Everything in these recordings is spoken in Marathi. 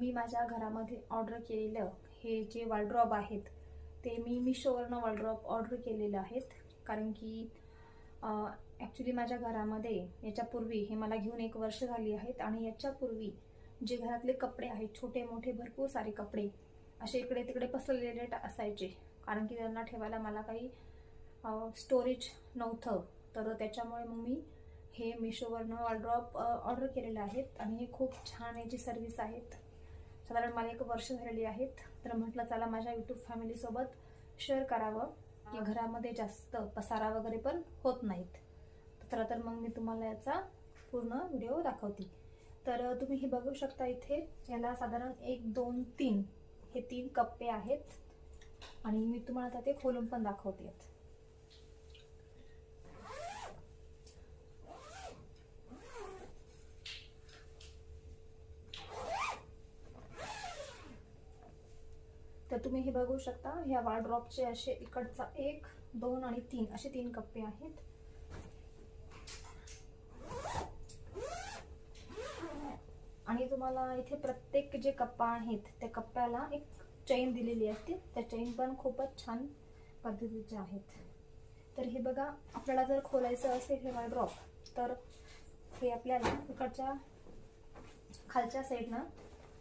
मी माझ्या घरामध्ये ऑर्डर केलेलं हे जे वॉलड्रॉप आहेत ते मी मिशोवरनं वॉलड्रॉप ऑर्डर केलेले आहेत. कारण की ॲक्च्युली माझ्या घरामध्ये याच्यापूर्वी हे मला घेऊन एक वर्ष झाली आहेत आणि याच्यापूर्वी जे घरातले कपडे आहेत छोटे मोठे भरपूर सारे कपडे असे इकडे तिकडे पसरलेले असायचे. कारण की त्यांना ठेवायला मला काही स्टोरेज नव्हतं. तर त्याच्यामुळे मग मी हे मिशोवरनं वॉलड्रॉप ऑर्डर केलेले आहेत. आणि हे खूप छान याची सर्विस आहेत. साधारण मला एक वर्ष झालेली आहेत. तर म्हटलं चला माझ्या यूट्यूब फॅमिलीसोबत शेअर करावं की घरामध्ये जास्त पसारा वगैरे पण होत नाहीत. तर तर मग मी तुम्हाला याचा पूर्ण व्हिडिओ दाखवते. तर तुम्ही हे बघू शकता इथे याला साधारण एक दोन तीन हे तीन कप्पे आहेत. आणि मी तुम्हाला आता ते खोलून पण दाखवते. तर तुम्ही हे बघू शकता ह्या वार्ड्रॉपचे असे इकडचा एक दोन आणि तीन असे तीन कप्पे आहेत. आणि तुम्हाला इथे प्रत्येक जे कप्पा आहेत त्या कप्प्याला एक चैन दिलेली असते. त्या चैन पण खूपच छान पद्धतीचे आहेत. तर हे बघा आपल्याला जर खोलायचं असेल हे वाळड्रॉप तर हे आपल्याला इकडच्या खालच्या साईडनं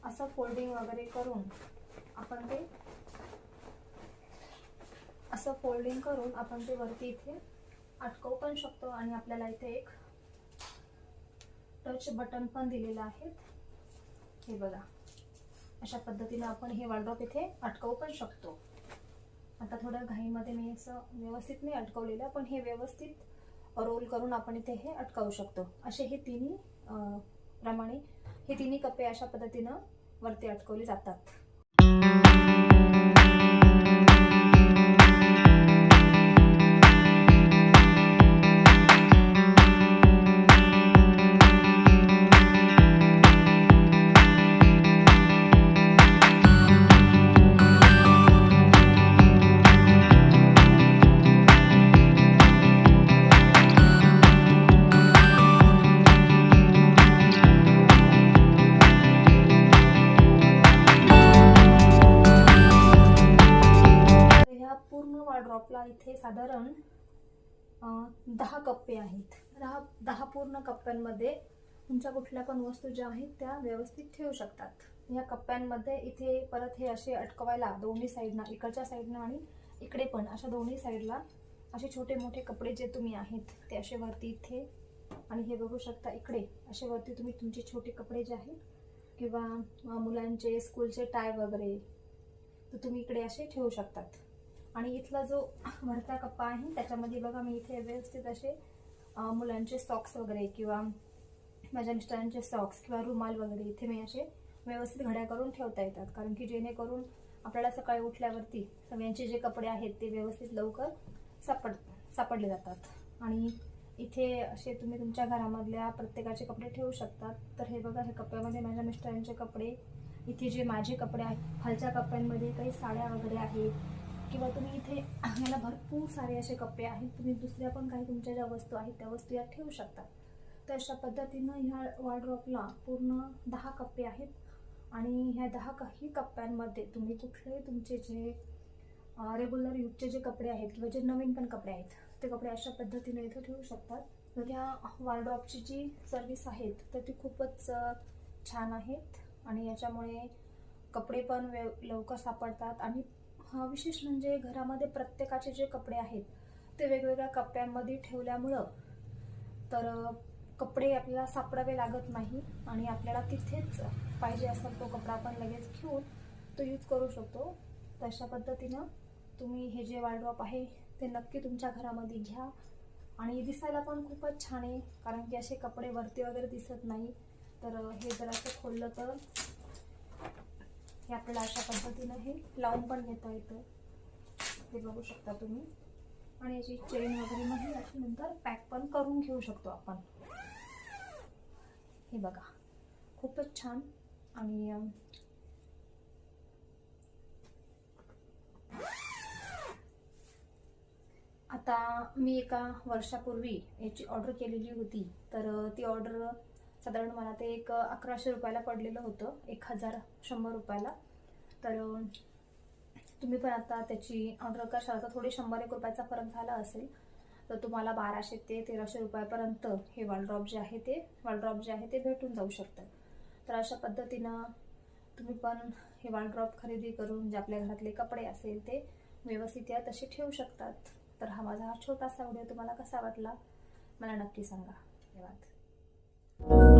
असं फोल्डिंग वगैरे करून आपण ते असं फोल्डिंग करून आपण ते वरती इथे अटकवू पण शकतो आणि आपल्याला इथे एक टच बटन पण दिलेलं आहे. हे बघा. अशा पद्धतीने आपण हे वालड्रॉप इथे अटकवू पण शकतो. आता थोड्या घाईमध्ये मी असं व्यवस्थित नाही अटकवलेलं पण हे व्यवस्थित रोल करून आपण इथे हे अटकावू शकतो. असे हे तिन्ही प्रमाणे हे तिन्ही कप्पे अशा पद्धतीनं वरती अटकवले जातात. ड्रॉपला इथे साधारण दहा कप्पे आहेत. दहा दहा पूर्ण कप्प्यांमध्ये तुमच्या कुठल्या पण वस्तू ज्या आहेत त्या व्यवस्थित ठेवू शकतात. या कप्प्यांमध्ये इथे परत हे असे अटकवायला दोन्ही साईडनं इकडच्या साईडनं आणि इकडे पण अशा दोन्ही साईडला असे छोटे मोठे कपडे जे तुम्ही आहेत ते असे वरती इथे आणि हे बघू शकता इकडे असे वरती तुम्ही तुमचे छोटे कपडे जे आहेत किंवा मुलांचे स्कूलचे टाय वगैरे तर तुम्ही इकडे असे ठेवू शकतात. आणि इथला जो वरचा कप्पा आहे त्याच्यामध्ये बघा मी इथे व्यवस्थित असे मुलांचे सॉक्स वगैरे किंवा माझ्या मिस्टरांचे सॉक्स किंवा रुमाल वगैरे इथे मी असे व्यवस्थित घड्या करून ठेवता येतात. कारण की जेणेकरून आपल्याला सकाळी उठल्यावरती सगळ्यांचे जे कपडे आहेत ते व्यवस्थित लवकर सापड सापडले जातात. आणि इथे असे तुम्ही तुमच्या घरामधल्या प्रत्येकाचे कपडे ठेवू शकतात तर हे बघा हे कपड्यामध्ये माझ्या मिस्टरांचे कपडे इथे जे माझे कपडे आहेत खालच्या कपड्यांमध्ये काही साड्या वगैरे आहेत किंवा तुम्ही इथे याला भरपूर सारे असे कप्पे आहेत तुम्ही दुसऱ्या पण काही तुमच्या ज्या वस्तू आहेत त्या वस्तू यात ठेवू शकता. तर अशा पद्धतीनं ह्या वॉर्ड्रॉपला पूर्ण दहा कप्पे आहेत आणि ह्या दहा काही कप्प्यांमध्ये तुम्ही कुठले तुमचे जे रेग्युलर यूजचे जे कपडे आहेत किंवा जे नवीन पण कपडे आहेत ते कपडे अशा पद्धतीने इथे ठेवू शकतात. तर ह्या वॉर्ड्रॉपची जी सर्विस आहेत तर ती खूपच छान आहेत. आणि याच्यामुळे कपडे पण वेव लवकर सापडतात आणि विशेष म्हणजे घरामध्ये प्रत्येकाचे जे कपडे आहेत ते वेगवेगळ्या कप्प्यांमध्ये ठेवल्यामुळं तर कपडे आपल्याला सापडावे लागत नाही आणि आपल्याला तिथेच पाहिजे असेल तो कपडा आपण लगेच घेऊन तो यूज करू शकतो. तशा पद्धतीनं तुम्ही हे जे वार्ड्रॉप आहे ते नक्की तुमच्या घरामध्ये घ्या आणि दिसायला पण खूपच छान आहे कारण की असे कपडे वरती वगैरे दिसत नाही. तर हे जर असं खोललं तर हे आपल्याला अशा पद्धतीनं हे लावून पण घेता येतं ते बघू शकता तुम्ही. आणि याची चेन वगैरे मग अशी नंतर पॅक पण करून घेऊ शकतो आपण. हे बघा. खूपच छान. आणि आता मी एका वर्षापूर्वी याची ऑर्डर केलेली होती. तर ती ऑर्डर साधारण मला ते एक अकराशे रुपयाला पडलेलं होतं एक हजार शंभर रुपयाला. तर तुम्ही पण आता त्याची ऑर्डर कशाल तर थोडी शंभर एक रुपयाचा फरक झाला असेल. तर तुम्हाला बाराशे ते तेराशे रुपयापर्यंत हे वॉलड्रॉप जे आहे ते वॉलड्रॉप जे आहे ते भेटून जाऊ शकतं. तर अशा पद्धतीनं तुम्ही पण हे वॉलड्रॉप खरेदी करून जे आपल्या घरातले कपडे असेल ते व्यवस्थित या तसे ठेवू शकतात. तर हा माझा हा छोटासा व्हिडिओ तुम्हाला कसा वाटला मला नक्की सांगा. धन्यवाद.